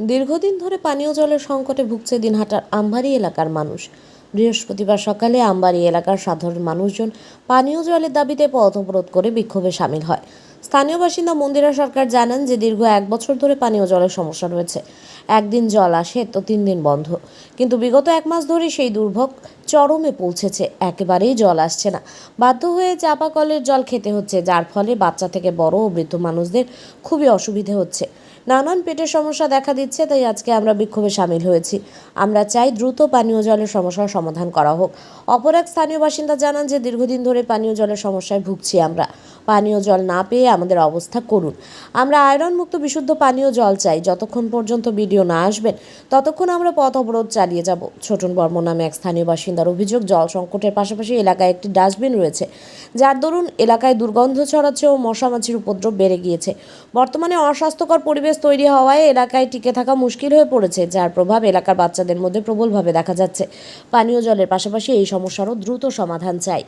দীর্ঘদিন ধরে পানীয় জলের সংকটে ভুগছে দিনহাটার আমবাড়ি এলাকার মানুষ। বৃহস্পতিবার সকালে আমবাড়ি এলাকার সাধারণ মানুষজন পানীয় জলের দাবিতে পথ অবরোধ করে বিক্ষোভে সামিল হয়। স্থানীয় বাসিন্দা মন্দিরা সরকার জানান যে দীর্ঘ এক বছর ধরে পানীয় জলের সমস্যা রয়েছে। একদিন জল আসে তো তিন দিন বন্ধ। কিন্তু বিগত এক মাস ধরে সেই দুর্ভোগ চরমে পৌঁছেছে। একেবারেই জল আসছে না। বাধ্য হয়ে চাপা কলের জল খেতে হচ্ছে, যার ফলে বাচ্চা থেকে বড় ও বৃদ্ধ মানুষদের খুবই অসুবিধে হচ্ছে। নানান পেটের সমস্যা দেখা দিচ্ছে, তাই আজকে আমরা বিক্ষোভে সামিল হয়েছি। আমরা চাই দ্রুত পানীয় জলের সমস্যার সমাধান করা হোক। অপর এক স্থানীয় বাসিন্দা জানান যে দীর্ঘদিন ধরে পানীয় জলের সমস্যায় ভুগছি আমরা। পানীয় জল না পেয়ে আমাদের অবস্থা করুন। আমরা আয়রনমুক্ত বিশুদ্ধ পানীয় জল চাই। যতক্ষণ পর্যন্ত ভিডিও না আসবেন ততক্ষণ আমরা পথ অবরোধ চালিয়ে যাব। ছোটন বর্ম নামে এক স্থানীয় বাসিন্দার অভিযোগ, জল সংকটের পাশাপাশি এলাকায় একটি ডাস্টবিন রয়েছে। যার দরুন এলাকায় দুর্গন্ধ ছড়াচ্ছে ও মশামাছির উপদ্রব বেড়ে গিয়েছে। বর্তমানে অস্বাস্থ্যকর পরিবেশ তৈরি হওয়ায় এলাকায় টিকে থাকা মুশকিল হয়ে পড়েছে, যার প্রভাব এলাকার বাচ্চাদের মধ্যে প্রবলভাবে দেখা যাচ্ছে। পানীয় জলের পাশাপাশি এই সমস্যারও দ্রুত সমাধান চাই।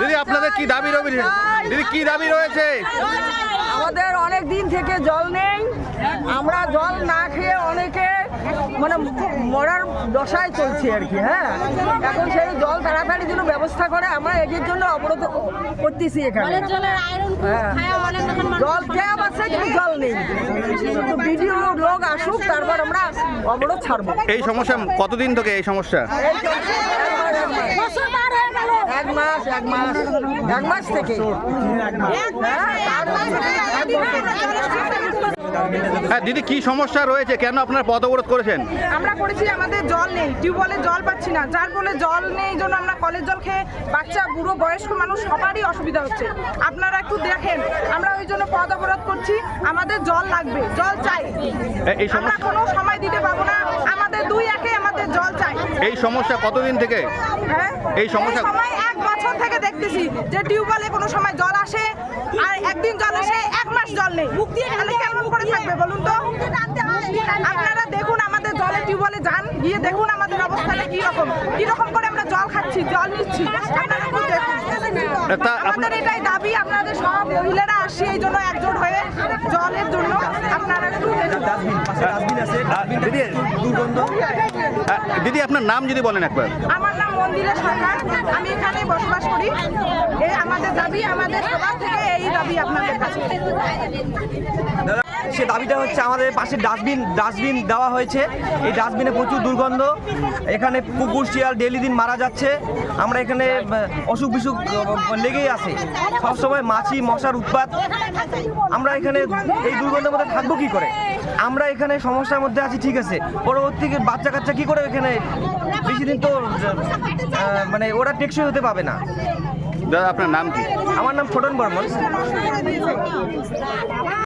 দিদি, আপনাদের কি দাবি রয়েছে দিদি, কি দাবি রয়েছে? আমাদের অনেক দিন থেকে জল নেই। আমরা জল না খেয়ে অনেকে মানে মরার দশায় চলছি আর কি হ্যাঁ? এখন সেই জল তাড়াতাড়ি ব্যবস্থা করে আমরা এদের জন্য অবরোধ করতেছি এখানে। হ্যাঁ। জল খেয়ে। পাচ্ছে কিন্তু জল নেই। তো ভিডিও লোক আসুক তারপর আমরা অবরোধ ছাড়বো। এই সমস্যা কতদিন থেকে এই সমস্যা? এক মাস এক মাস। এক মাস থেকে। হ্যাঁ, দিদি কি সমস্যা রয়েছে? কেন আপনারা পথ অবরোধ করেছেন? আমরা করেছি আমাদের জল নেই। টিউবওয়েলে জল পাচ্ছি না। যার ফলে জল নেই জন্য আমরা কলের জল খেয়ে বাচ্চা বুড়ো বয়স্ক মানুষ সবারই অসুবিধা হচ্ছে। আপনারা একটু দেখেন। আমরা ওই জন্য পদ অবরোধ করছি। আমাদের জল লাগবে জল চাই। এই আমরা সমস্যা কোনো সময় দিতে পারব না। আমাদের দুই একে আমাদের জল চাই। এই সমস্যা কতদিন থেকে? হ্যাঁ? এই সমস্যা- এক বছর থেকে দেখতেছি যে টিউবওয়েলে কোনো সময় জল আসে আর একদিন জল আসে এক মাস জল নেই। তাহলে কেমন থাকবে বলুন তো? আপনারা দেখুন আমাদের জলে টিউবওয়েলে যান গিয়ে দেখুন আমাদের অবস্থাটা কি রকম। কি রকম করে আমরা জল খাচ্ছি জল নিচ্ছি আমাদের এটাই দাবি আপনাদের সব মহিলারা আসি এই জন্য একজোট হয়ে জলের জন্য। আপনারা একটু দিদি আপনার নাম যদি বলেন একবার। আমার নাম মন্দিরা সরকার আমি এখানে বসবাস করি। আমাদের দাবি আমাদের সবার থেকে এই দাবি আপনাদের কাছে। সে দাবিটা হচ্ছে আমাদের পাশে ডাস্টবিন ডাস্টবিন দেওয়া হয়েছে। এই ডাস্টবিনে প্রচুর দুর্গন্ধ। এখানে কুকুর শিয়াল ডেলি দিন মারা যাচ্ছে। আমরা এখানে অসুখ বিসুখ লেগেই আছে। সবসময় মাছি মশার উৎপাত। আমরা এখানে এই দুর্গন্ধের মধ্যে থাকব কি করে? আমরা এখানে সমস্যার মধ্যে আছি ঠিক আছে। পরবর্তী বাচ্চা কাচ্চা কি করে এখানে? বেশি দিন তো মানে ওরা টেকসই হতে পাবে না। দাদা আপনার নাম কি? আমার নাম ছোটন বর্মন।